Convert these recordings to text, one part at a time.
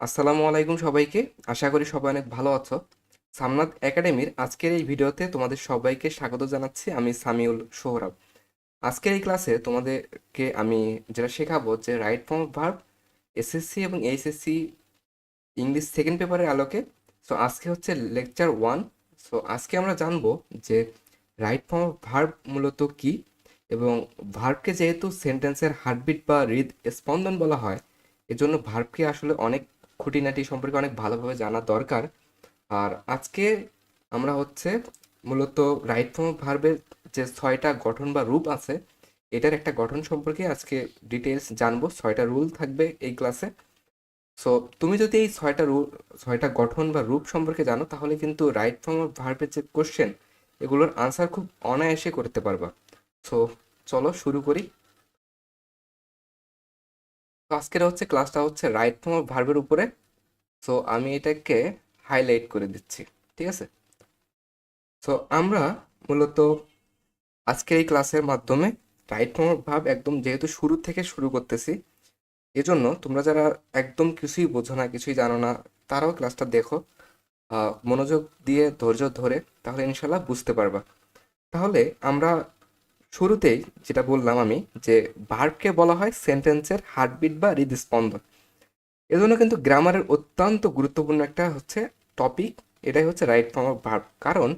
আসসালামু আলাইকুম সবাইকে। আশা করি সবাই অনেক ভালো আছো। সামনাথ একাডেমির আজকের এই ভিডিওতে তোমাদের সবাইকে স্বাগত জানাচ্ছি আমি সামিউল সোহরাব। আজকের এই ক্লাসে তোমাদেরকে আমি যেটা শেখাবো যে right form of verb SSC এবং এইচএসসি ইংলিশ সেকেন্ড পেপারের আলোকে। সো আজকে হচ্ছে লেকচার ওয়ান সো আজকে আমরা জানব যে রাইট ফর্ম অফ ভার্ব মূলত কি এবং ভার্বকে যেহেতু সেন্টেন্সের হার্টবিট বা হৃদ স্পন্দন বলা হয়, এজন্য ভার্বকে আসলে অনেক খুঁটিনাটি সম্পর্কে অনেক ভালোভাবে জানা দরকার। আর আজকে আমরা হচ্ছে মূলত রাইট ফর্ম ভার্বের যে ছয়টা গঠন বা রূপ আছে, এটার একটা গঠন সম্পর্কে আজকে ডিটেলস জানব। ছয়টা রুল থাকবে এই ক্লাসে সো তুমি যদি এই ছয়টা রুল ছয়টা গঠন বা রূপ সম্পর্কে জানো, তাহলে কিন্তু রাইট ফর্ম অফ ভার্বের যে কোশ্চেন এগুলোর আনসার খুব অনায়াসে করতে পারবা। সো চলো শুরু করি। তো আজকের হচ্ছে ক্লাসটা হচ্ছে রাইট ফর্ম অফ ভার্বের উপরে। সো আমি এটাকে হাইলাইট করে দিচ্ছি, ঠিক আছে? সো আমরা মূলত আজকের এই ক্লাসের মাধ্যমে রাইট ফর্ম অফ ভার্ব একদম যেহেতু শুরু থেকে শুরু করতেছি, এজন্য তোমরা যারা একদম কিছুই বোঝো না, কিছুই জানো না, তারাও ক্লাসটা দেখো মনোযোগ দিয়ে, ধৈর্য ধরে, তাহলে ইনশাল্লাহ বুঝতে পারবা। তাহলে আমরা শুরুতেই যেটা বললাম আমি যে ভার্বকে বলা হয় সেন্টেন্সের হার্টবিট বা হৃদস্পন্দন। এজন্য কিন্তু গ্রামারের অত্যন্ত গুরুত্বপূর্ণ একটা হচ্ছে টপিক, এটাই হচ্ছে রাইট ফর্ম অফ ভার্ব। কারণ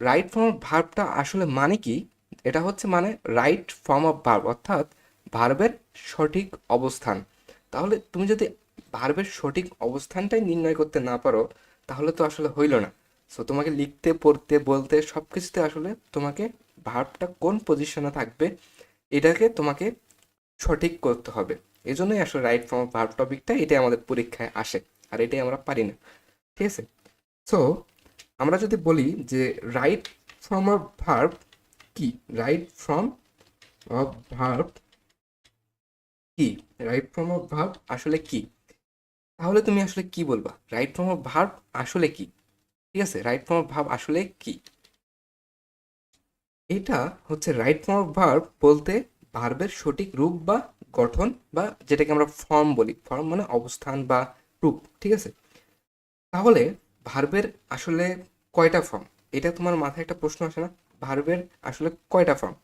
রাইট ফর্ম অফ ভার্বটা আসলে মানে কি? এটা হচ্ছে মানে রাইট ফর্ম অফ ভার্ব, অর্থাৎ ভার্বের সঠিক অবস্থান। তাহলে তুমি যদি ভার্বের সঠিক অবস্থানটাই নির্ণয় করতে না পারো, তাহলে তো আসলে হইল না। সো তোমাকে লিখতে, পড়তে, বলতে সব কিছুতে আসলে তোমাকে ভার্বটা কোন পজিশনে থাকবে, এটাকে তোমাকে সঠিক করতে হবে। এই জন্যই আসলে রাইট ফর্ম ভার্ব টপিকটা এটাই আমাদের পরীক্ষায় আসে, আর এটাই আমরা পারি না। ঠিক আছে? সো আমরা যদি বলি যে রাইট ফর্ম অফ ভার্ব কি? রাইট ফর্ম অফ ভার্ব কি? রাইট ফর্ম অফ ভার্ব আসলে কি? তাহলে তুমি আসলে কি বলবা? রাইট ফর্ম অফ ভার্ব আসলে কি? ঠিক আছে? রাইট ফর্ম অফ ভার্ব আসলে কি? এটা হচ্ছে রাইট ফর্ম অফ ভার্ব বলতে ভার্বের সঠিক রূপ বা গঠন বা যেটাকে আমরা ফর্ম বলি। ফর্ম মানে অবস্থান বা রূপ, ঠিক আছে? তাহলে ভার্বের আসলে কয়টা ফর্ম এটা তোমার মাথায় একটা প্রশ্ন আসে না? ভার্বের আসলে কয়টা ফর্ম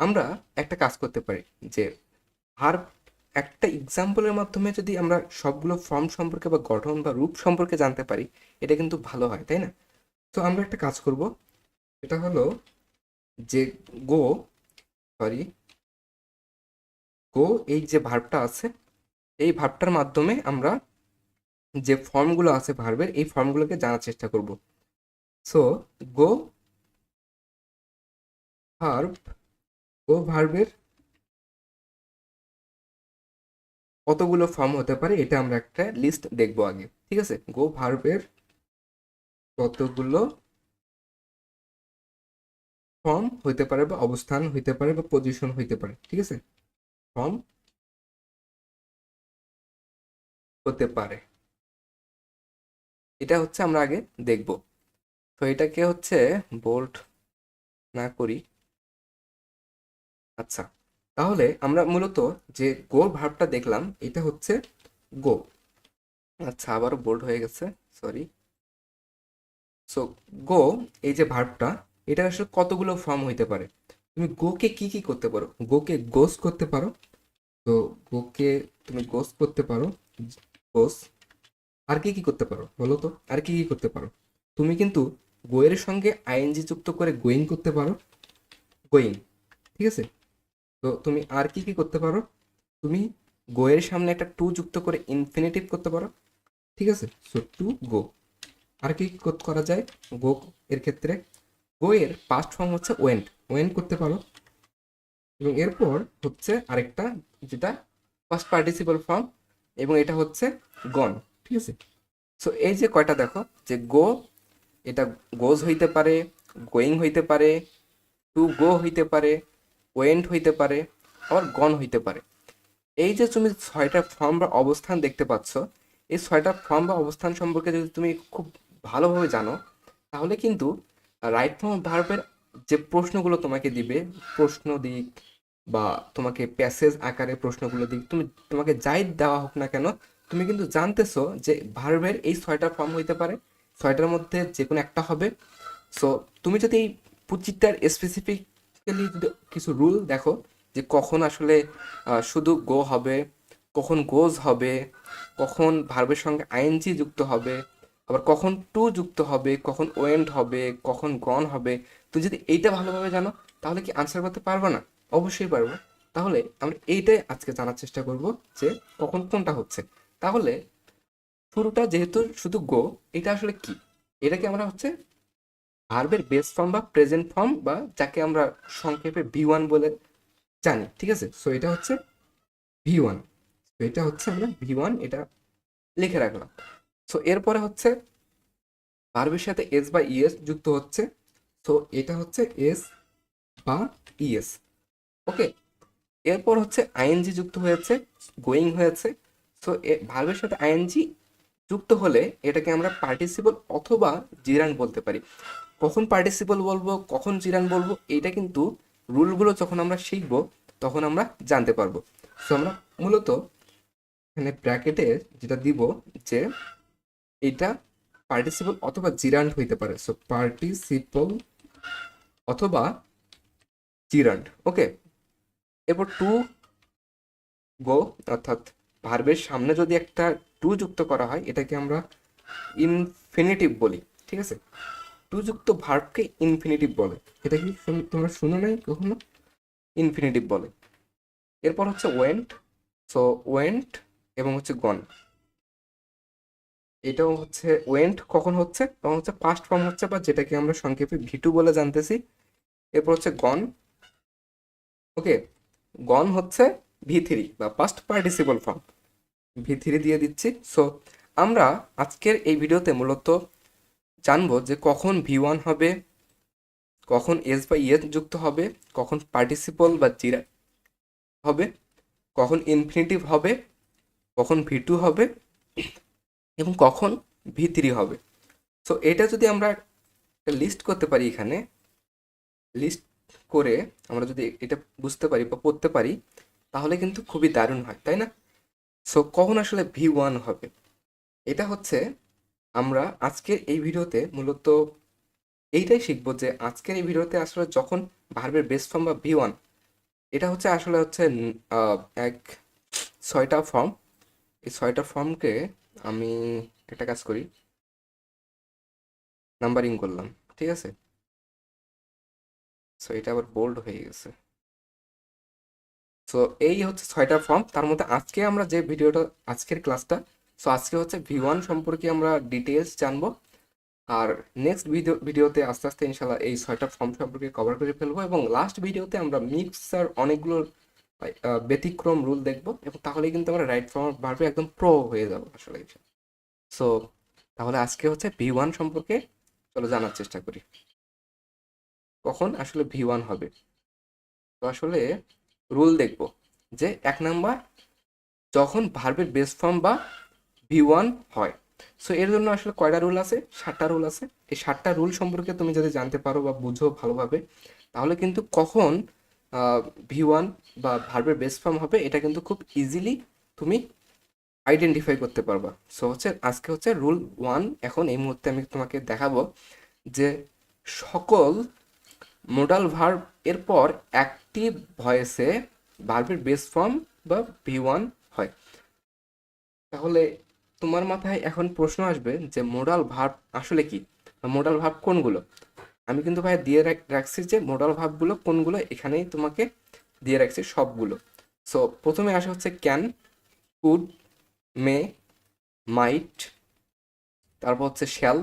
আমরা একটা কাজ করতে পারি যে ভার্ব একটা এক্সাম্পলের মাধ্যমে যদি আমরা সবগুলো ফর্ম সম্পর্কে বা গঠন বা রূপ সম্পর্কে জানতে পারি, এটা কিন্তু ভালো হয়, তাই না? তো আমরা একটা কাজ করব। এটা হলো যে গো সরি গো, এই যে ভার্বটা আছে, এই ভার্বটার মাধ্যমে আমরা যে ফর্মগুলো আছে ভার্বের এই ফর্মগুলোকে জানার চেষ্টা করব। সো গো ভার্ব গো ভার্বের কতগুলো ফর্ম হতে পারে, এটা আমরা একটা লিস্ট দেখব আগে, ঠিক আছে? গো ভার্বের কতগুলো ফর্ম হইতে পারে বা অবস্থান হইতে পারে বা পজিশন হইতে পারে, ঠিক আছে? ফর্ম হতে পারে। এটা হচ্ছে আমরা আগে দেখব। তো এটাকে হচ্ছে বোল্ড না করি। আচ্ছা তাহলে আমরা মূলত যে গো ভার্বটা দেখলাম, এটা হচ্ছে গো আচ্ছা আবারও বোল্ড হয়ে গেছে সরি সো গো এই যে ভার্বটা এটা আসলে কতগুলো ফর্ম হইতে পারে? তুমি গোকে কি কি করতে পারো? গোকে গোস করতে পারো। তো গোকে তুমি গোস করতে পারো। গোস আর কি কি করতে পারো? বলো তো, আর কি কি করতে পারো? তুমি কিন্তু গোয়ের সঙ্গে আইএনজি যুক্ত করে গোয়িং করতে পারো। গোয়িং, ঠিক আছে? তো তুমি আর কি কি করতে পারো? তুমি গোয়ের সামনে একটা টু যুক্ত করে ইনফিনিটিভ করতে পারো, ঠিক আছে? সো টু গো আর কি করা যায়? গো এর ক্ষেত্রে গো এর পাস্ট ফর্ম হচ্ছে ওয়েন্ট ওয়েন্ট করতে পারো। এবং এরপর হচ্ছে আরেকটা যেটা ফার্স্ট পার্টিসিপাল ফর্ম এবং এটা হচ্ছে গন ঠিক আছে? সো এই যে কয়টা দেখো, যে গো এটা গোজ হইতে পারে গোয়িং হইতে পারে টু গো হইতে পারে ওয়েন্ট হইতে পারে, আবার গন হইতে পারে। এই যে তুমি ছয়টা ফর্ম বা অবস্থান দেখতে পাচ্ছ, এই ছয়টা ফর্ম বা অবস্থান সম্পর্কে যদি তুমি খুব ভালোভাবে জানো, তাহলে কিন্তু রাইট ফর্ম ভার্বের যে প্রশ্নগুলো তোমাকে দিবে, প্রশ্ন দিক বা তোমাকে প্যাসেজ আকারে প্রশ্নগুলো দিক, তুমি, তোমাকে যাই দেওয়া হোক না কেন, তুমি কিন্তু জানতেছো যে ভার্বের এই ছয়টা ফর্ম হইতে পারে। ছয়টার মধ্যে যে কোনো একটা হবে। সো তুমি যদি এই প্রতিটার স্পেসিফিক্যালি যদি কিছু রুল দেখো যে কখন আসলে শুধু গো হবে, কখন গোজ হবে, কখন ভার্বের সঙ্গে আইএনজি যুক্ত হবে আবার কখন টু যুক্ত হবে, কখন ওয়েন্ট হবে, কখন গন হবে, তুমি যদি এইটা ভালোভাবে জানো, তাহলে কি আনসার করতে পারব না? অবশ্যই পারব। তাহলে আমরা এইটাই আজকে জানার চেষ্টা করব যে কখন কোনটা হচ্ছে। তাহলে শুরুটা যেহেতু শুধু গো এটা আসলে কি? এটাকে আমরা হচ্ছে ভার্বের বেস ফর্ম বা প্রেজেন্ট ফর্ম বা যাকে আমরা সংক্ষেপে ভি ওয়ান বলে জানি, ঠিক আছে? সো এটা হচ্ছে ভি ওয়ান এটা হচ্ছে আমরা ভি ওয়ান এটা লিখে রাখলাম। সো এরপরে হচ্ছে ভার্বের সাথে এস বা ইএস যুক্ত হচ্ছে। সো এটা হচ্ছে এস বা ইএস ওকে এরপর হচ্ছে আইএনজি যুক্ত হয়েছে গোয়িং হয়েছে। সো এ ভার্বের সাথে আইএনজি যুক্ত হলে এটাকে আমরা পার্টিসিপল অথবা জিরান বলতে পারি। কখন পার্টিসিপল বলব, কখন জিরান বলব, এটা কিন্তু রুলগুলো যখন আমরা শিখব, তখন আমরা জানতে পারব। সো আমরা মূলত এখানে ব্র্যাকেটে যেটা দিব যে এটা পার্টিসিপল অথবা জিরান্ড হইতে পারে। সো পার্টিসিপল অথবা জিরান্ড ওকে এরপর টু গো অর্থাৎ ভার্বের সামনে যদি একটা টু যুক্ত করা হয়, এটাকে আমরা ইনফিনিটিভ বলি, ঠিক আছে? টু যুক্ত ভার্বকে ইনফিনিটিভ বলে। এটা কি তোমরা শুনো নাই কখনো? ইনফিনিটিভ বলে। এরপর হচ্ছে ওয়েন্ট সো ওয়েন্ট এবং হচ্ছে গন এটাও হচ্ছে ওয়েন্ট কখন হচ্ছে? তখন হচ্ছে পাস্ট ফর্ম হচ্ছে বা যেটাকে আমরা সংক্ষেপে ভিটু বলে জানতেছি। এরপর হচ্ছে গন ওকে গন হচ্ছে ভি থ্রি বা past participle form V three দিয়ে দিচ্ছি। সো আমরা আজকের এই ভিডিওতে মূলত জানব যে কখন ভি ওয়ান হবে, কখন এস বা ইএস যুক্ত হবে, কখন পার্টিসিপল বা জিরা হবে, কখন ইনফিনিটিভ হবে, কখন ভি টু হবে এবং কখন ভি থ্রি হবে। সো এটা যদি আমরা একটা লিস্ট করতে পারি এখানে লিস্ট করে আমরা যদি এটা বুঝতে পারি বা পড়তে পারি, তাহলে কিন্তু খুবই দারুণ হয়, তাই না? সো কখন আসলে ভি ওয়ান হবে? এটা হচ্ছে আমরা আজকের এই ভিডিওতে মূলত এইটাই শিখব যে আজকের এই ভিডিওতে আসলে যখন ভার্বের বেস ফর্ম বা ভি ওয়ান এটা হচ্ছে আসলে হচ্ছে এক ছয়টা ফর্ম এই ছয়টা ফর্মকে আমি একটা কাজ করি। নাম্বারিং করলাম, ঠিক আছে? সো এটা আবার বোল্ড হয়ে গেছে। সো এই হচ্ছে ছয়টা ফর্ম তার মধ্যে আজকে আমরা যে ভিডিওটা, আজকের ক্লাসটা সো আজকে হচ্ছে ভি ওয়ান সম্পর্কে আমরা ডিটেলস জানব। আর নেক্সট ভিডিও ভিডিওতে আস্তে আস্তে ইনশাল্লাহ এই ছয়টা ফর্ম সম্পর্কে কভার করে ফেলব এবং লাস্ট ভিডিওতে আমরা মিক্সার অনেকগুলো ব্যতিক্রম রুল দেখব এবং তাহলে কিন্তু আমরা রাইট ফর্ম ভার্বে একদম প্রো হয়ে যাব আসলে সো তাহলে আজকে হচ্ছে ভি ওয়ান সম্পর্কে চলো জানার চেষ্টা করি। কখন আসলে ভি ওয়ান হবে? তো আসলে রুল দেখব যে এক নাম্বার যখন ভার্বের বেস ফর্ম বা ভি ওয়ান হয়। সো এর জন্য আসলে কয়টা রুল আছে? সাতটা রুল আছে। এই সাতটা রুল সম্পর্কে তুমি যদি জানতে পারো বা বুঝো ভালোভাবে, তাহলে কিন্তু কখন ভি ওয়ান বা ভার্বের বেস ফর্ম হবে, এটা কিন্তু খুব ইজিলি তুমি আইডেন্টিফাই করতে পারবা। সো হচ্ছে, আজকে হচ্ছে রুল ওয়ান এখন এই মুহূর্তে আমি তোমাকে দেখাবো যে সকল মোডাল ভার্ব এরপর অ্যাক্টিভ ভয়েসে ভার্বের বেস ফর্ম বা ভি ওয়ান হয়। তাহলে তোমার মাথায় এখন প্রশ্ন আসবে যে মোডাল ভার্ব আসলে কি? মোডাল ভার্ব কোনগুলো? আমি কিন্তু ভাই দিয়ে রাখ- রাখছি যে মোডাল ভাবগুলো কোনগুলো এখানেই তোমাকে দিয়ে রাখছি সবগুলো। সো প্রথমে আসা হচ্ছে ক্যান কুড মে মাইট তারপর হচ্ছে শ্যাল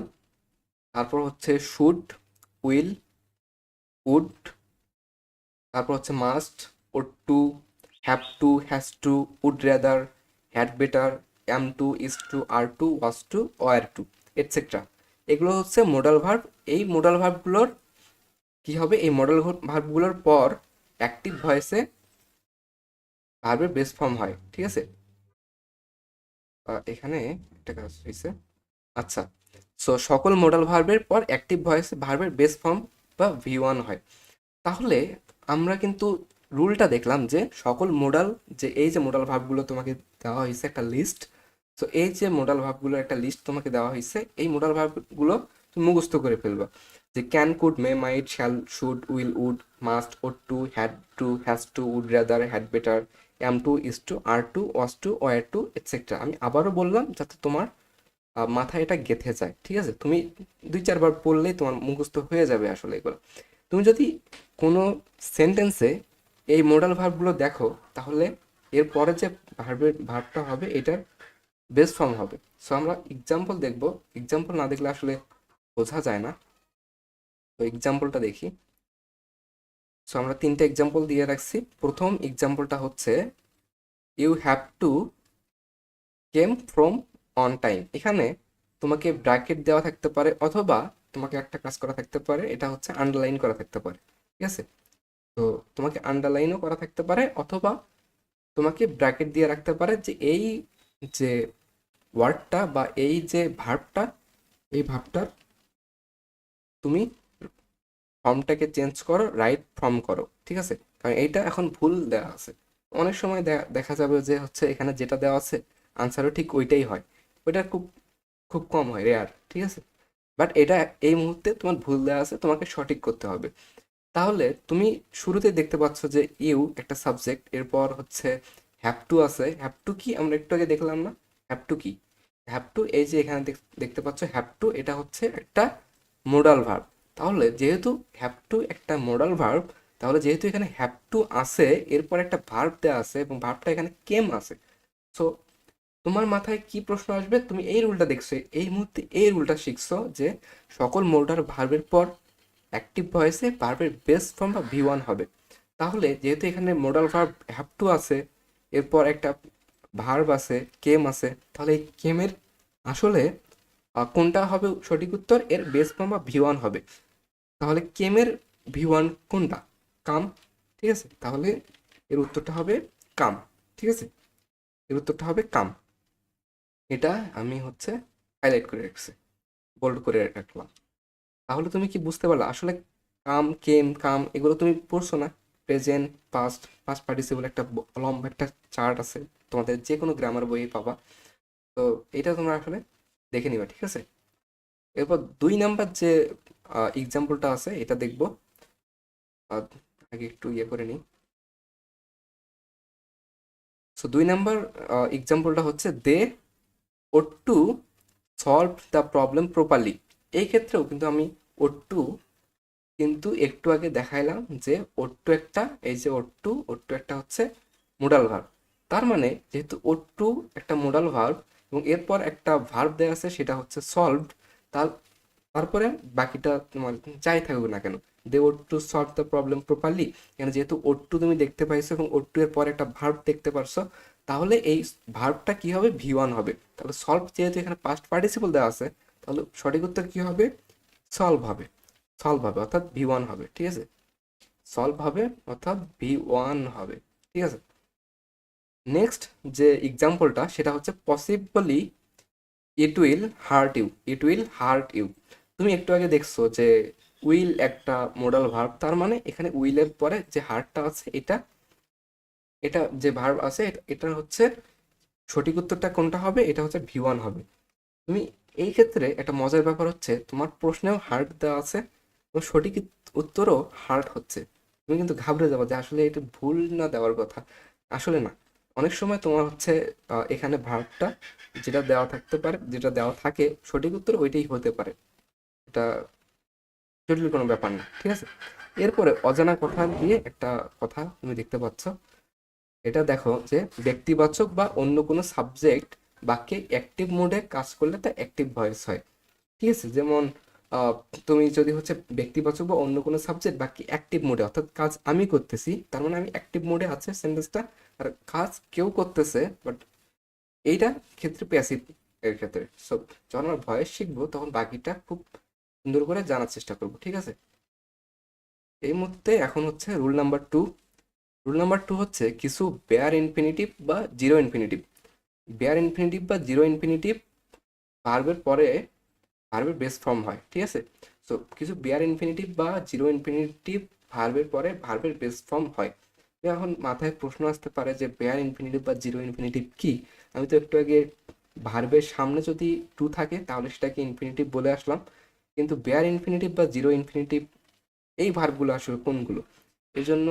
তারপর হচ্ছে শুড উইল উড তারপর হচ্ছে must ought to have to has to would rather had better am to is to are to was to were to etcetera এগুলো হচ্ছে মোডাল ভার্ব এই modal ভার্বগুলোর কি হবে? এই মডেল ভার্বগুলোর পর অ্যাক্টিভ ভয়েসে ভার্বের বেস ফর্ম হয়, ঠিক আছে? এখানে একটা কাজ হয়েছে আচ্ছা সো সকল মোডাল ভার্বের পর অ্যাক্টিভ ভয়েসে ভার্বের বেস ফর্ম বা ভি ওয়ান হয়। তাহলে আমরা কিন্তু রুলটা দেখলাম যে সকল মোডাল যে এই যে মোডাল ভাবগুলো তোমাকে দেওয়া হয়েছে একটা লিস্ট সো এই যে মোডাল ভার্বগুলোর একটা লিস্ট তোমাকে দেওয়া হয়েছে এই মোডাল ভার্বগুলো তুমি মুখস্থ করে ফেলবা যে can could may might shall should will would must ought to had to has to would rather had better am to is to are to was to were to etcetera আমি আবারও বললাম যাতে তোমার মাথায় এটা গেঁথে যায়, ঠিক আছে? তুমি দুই, চারবার পড়লেই তোমার মুখস্থ হয়ে যাবে আসলে এগুলো। তুমি যদি কোনো সেন্টেন্সে এই মোডাল ভার্বগুলো দেখো, তাহলে এর পরে যে ভার্বের ভার্বটা হবে, এটার বেস ফর্ম হবে। সো আমরা এক্সাম্পল দেখব। এক্সাম্পল না দেখলে আসলে বোঝা যায় না। তো এক্সাম্পলটা দেখি। সো আমরা তিনটে এক্সাম্পল দিয়ে রাখছি। প্রথম এক্সাম্পলটা হচ্ছে you have to came from on time এখানে তোমাকে ব্র্যাকেট দেওয়া থাকতে পারে অথবা তোমাকে একটা কাজ করা থাকতে পারে, এটা হচ্ছে আন্ডারলাইন করা থাকতে পারে। ঠিক আছে? তো তোমাকে আন্ডারলাইনও করা থাকতে পারে অথবা তোমাকে ব্র্যাকেট দিয়ে রাখতে পারে যে এই যে ওয়ার্ডটা বা এই যে ভার্বটা এই ভার্বটার তুমি ফর্মটাকে চেঞ্জ করো, রাইট ফর্ম করো, ঠিক আছে? কারণ এইটা এখন ভুল দেওয়া আছে। অনেক সময় দেখা যাবে যে হচ্ছে এখানে যেটা দেওয়া আছে আনসারও ঠিক ওইটাই হয়। ওইটা খুব খুব কম হয় রেয়ার ঠিক আছে? বাট এটা এই মুহূর্তে তোমার ভুল দেওয়া আছে, তোমাকে সঠিক করতে হবে। তাহলে তুমি শুরুতে দেখতে পাচ্ছ যে ইউ একটা সাবজেক্ট এরপর হচ্ছে হ্যাভ টু আছে। হ্যাভ টু কি? আমরা একটু আগে দেখলাম না। হ্যাভ টু কি? হ্যাভ টু এই যে এখানে দেখতে পাচ্ছ হ্যাভ টু এটা হচ্ছে একটা মোডাল ভার্ব তাহলে যেহেতু হ্যাভ টু একটা মোডাল ভার্ব তাহলে যেহেতু এখানে হ্যাভ টু আছে, এরপর একটা ভার্ব দেওয়া আছে এবং ভার্বটা এখানে কেম আছে। সো তোমার মাথায় কি প্রশ্ন আসবে? তুমি এই রুলটা দেখছ, এই মুহূর্তে এই রুলটা শিখছো যে সকল মোডাল ভার্বের পর অ্যাক্টিভ ভয়েসে ভার্বের বেস ফর্ম বা ভি ওয়ান হবে। তাহলে যেহেতু এখানে মোডাল ভার্ব হ্যাভ টু আছে, এরপর একটা ভার্ব আছে কেম আছে, তাহলে এই কেমের আসলে কোনটা হবে সঠিক উত্তর? এর বেস ফর্ম বা ভি ওয়ান হবে। তাহলে কেমের ভি ওয়ান কোনটা? কাম ঠিক আছে? তাহলে এর উত্তরটা হবে কাম ঠিক আছে? এর উত্তরটা হবে কাম এটা আমি হচ্ছে হাইলাইট করে রাখছি। বোল্ড করে রাখলাম। তাহলে তুমি কি বুঝতে পারলা? আসলে কাম কেম কাম এগুলো তুমি পড়ছো না? প্রেজেন্ট পাস্ট পাস্ট পার্টিসিপল একটা লম্বা একটা চার্ট আছে। তোমাদের যে কোনো গ্রামার বইয়ে পাবা। তো এটা তোমরা আসলে দেখে নিবা, ঠিক আছে? এরপর দুই নাম্বার যে এক্সাম্পলটা আছে, এটা দেখব। আগে একটু ইয়ে করে নিই। সো দুই নাম্বার এক্সাম্পলটা হচ্ছে they ought to solve the problem properly এই ক্ষেত্রেও কিন্তু আমি ওট টু কিন্তু একটু আগে দেখাইলাম যে ওট্টু একটা, এই যে ওট্টু ওট্টু একটা হচ্ছে মোডাল ভার্ব তার মানে যেহেতু ওট্টু একটা মোডাল ভার্ব এবং এরপর একটা ভার্ব দেওয়া আছে, সেটা হচ্ছে সলভড তার, তারপরে বাকিটা তোমার যাই থাকুক না কেন they ought to solve the problem properly কেন যেহেতু ওট্টু তুমি দেখতে পাইছো এবং ওট্টু এর পরে একটা ভার্ব দেখতে পারছ, তাহলে এই ভার্বটা কি হবে? ভি ওয়ান হবে। তাহলে সলভ যেহেতু এখানে পাস্ট পার্টিসিপল দেওয়া আছে, তাহলে সঠিক উত্তর কি হবে? সলভ হবে। সলভ হবে, অর্থাৎ ভি ওয়ান হবে, ঠিক আছে? সলভ হবে, অর্থাৎ ভি ওয়ান হবে, ঠিক আছে? নেক্সট যে এক্সাম্পলটা সেটা হচ্ছে possibly it will hurt you it will hurt you তুমি একটু আগে দেখছ যে উইল একটা মোডাল ভার্ব তার মানে এখানে উইলের পরে যে হার্টটা আছে, এটা এটা যে ভার্ব আছে, এটা- হচ্ছে সঠিক উত্তরটা কোনটা হবে? এটা হচ্ছে ভি ওয়ান হবে। তুমি এই ক্ষেত্রে একটা মজার ব্যাপার হচ্ছে, তোমার প্রশ্নেও হার্ট দেওয়া আছে এবং সঠিক উত্তরও হার্ট হচ্ছে। তুমি কিন্তু ঘাবড়ে যাব যে আসলে এটা ভুল না দেওয়ার কথা। আসলে না। অনেক সময় তোমার হচ্ছে এখানে ভার্বটা যেটা দেওয়া থাকতে পারে, যেটা দেওয়া থাকে সঠিক উত্তর ওইটাই হতে পারে। এটা জটিল কোনো ব্যাপার না, ঠিক আছে? এরপরে অজানা কথা দিয়ে একটা কথা তুমি দেখতে পাচ্ছ। এটা দেখো যে ব্যক্তিবাচক বা অন্য কোনো সাবজেক্ট বাক্যে অ্যাক্টিভ মোডে কাজ করলে তা অ্যাক্টিভ ভয়েস হয়। ঠিক আছে? যেমন তুমি যদি হচ্ছে ব্যক্তিবাচক বা অন্য কোনো সাবজেক্ট বাক্যে অ্যাক্টিভ মোডে অর্থাৎ কাজ আমি করতেছি, তার মানে আমি অ্যাক্টিভ মোডে আছে সেন্টেন্সটা আর কাজ কেউ করতেছে বাট এইটা ক্ষেত্রে প্যাসিভ এর ক্ষেত্রে। সো যখন আমরা ভয়েস শিখব, তখন বাকিটা খুব সুন্দর করে জানার চেষ্টা করব, ঠিক আছে? এই মুহূর্তে এখন হচ্ছে rule number two rule number two হচ্ছে কিছু বেয়ার ইনফিনিটিভ বা জিরো ইনফিনিটিভ বেয়ার ইনফিনিটিভ বা জিরো ইনফিনিটিভ ভার্বের পরে ভার্বের বেস ফর্ম হয়, ঠিক আছে? সো কিছু বেয়ার ইনফিনিটিভ বা জিরো ইনফিনিটিভ ভার্বের পরে ভার্বের বেস ফর্ম হয়। এখন মাথায় প্রশ্ন আসতে পারে যে বেয়ার ইনফিনিটিভ বা জিরো ইনফিনিটিভ কি? আমি তো একটু আগে ভার্বের সামনে যদি টু থাকে, তাহলে সেটাকে ইনফিনিটিভ বলে আসলাম। কিন্তু বেয়ার ইনফিনিটিভ বা জিরো ইনফিনিটিভ এই ভার্বগুলো আসলে কোনগুলো? এই জন্য